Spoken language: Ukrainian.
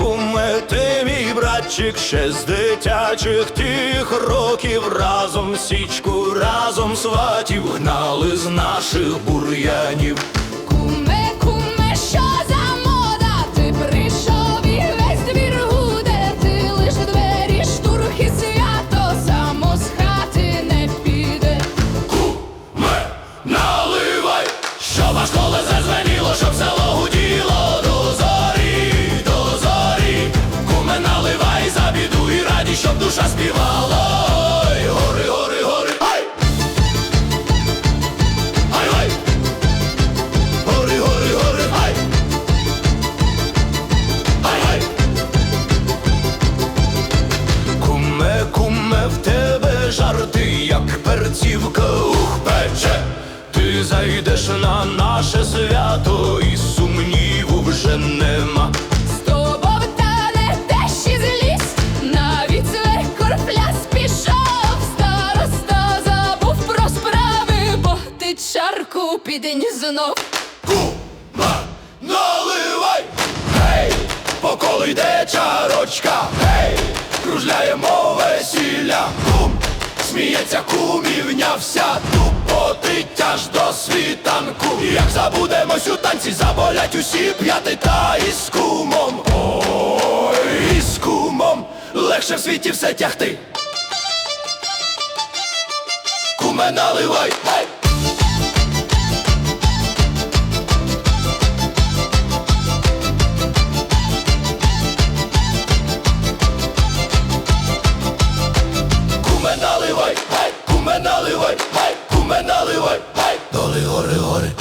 куме, ти мій братчик, ще з дитячих тих років разом січку, разом сватів гнали з наших бур'янів. Співала. Ой, гори, гори, гори, ай! Ай, ай! Гори, гори, гори, ай! Ай, ай! Куме, куме, в тебе жарти, як перцівка ух пече. Ти зайдеш на наше свято, і підень знов. Кума, наливай, гей, по колу йде чарочка, гей, кружляємо весілля, кум, сміється кумівня вся, тупотить аж до світанку. Як забудемось у танці, заболять усі п'яти та із кумом. Ой, із кумом легше в світі все тягти. Куме наливай, гей! наливай, гай, куме наливай, гай, куме наливай, гай, доли гори, гори.